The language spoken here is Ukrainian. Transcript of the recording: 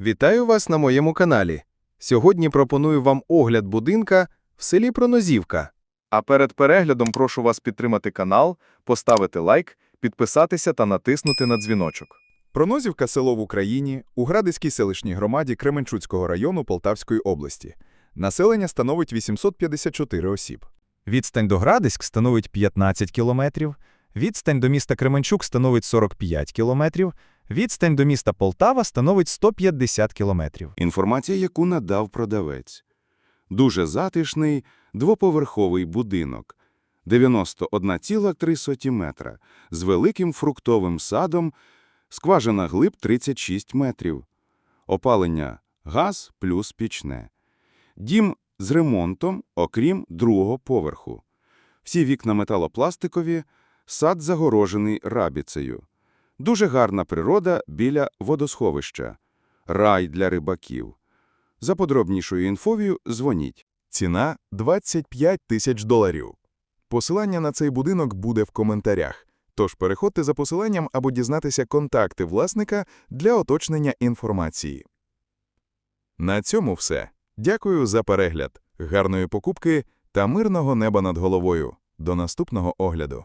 Вітаю вас на моєму каналі. Сьогодні пропоную вам огляд будинка в селі Пронозівка. А перед переглядом прошу вас підтримати канал, поставити лайк, підписатися та натиснути на дзвіночок. Пронозівка – село в Україні, у Градиській селищній громаді Кременчуцького району Полтавської області. Населення становить 854 осіб. Відстань до Градиськ становить 15 кілометрів, відстань до міста Кременчук становить 45 кілометрів, відстань до міста Полтава становить 150 кілометрів. Інформація, яку надав продавець. Дуже затишний двоповерховий будинок. 91,3 метра, з великим фруктовим садом, скважина глиб 36 метрів. Опалення газ плюс пічне. Дім з ремонтом, окрім другого поверху. Всі вікна металопластикові, сад загорожений рабіцею. Дуже гарна природа біля водосховища. Рай для рибаків. За подробнішою інфовію дзвоніть. Ціна – 25 тисяч доларів. Посилання на цей будинок буде в коментарях. Тож переходьте за посиланням або дізнатися контакти власника для оточнення інформації. На цьому все. Дякую за перегляд, гарної покупки та мирного неба над головою. До наступного огляду.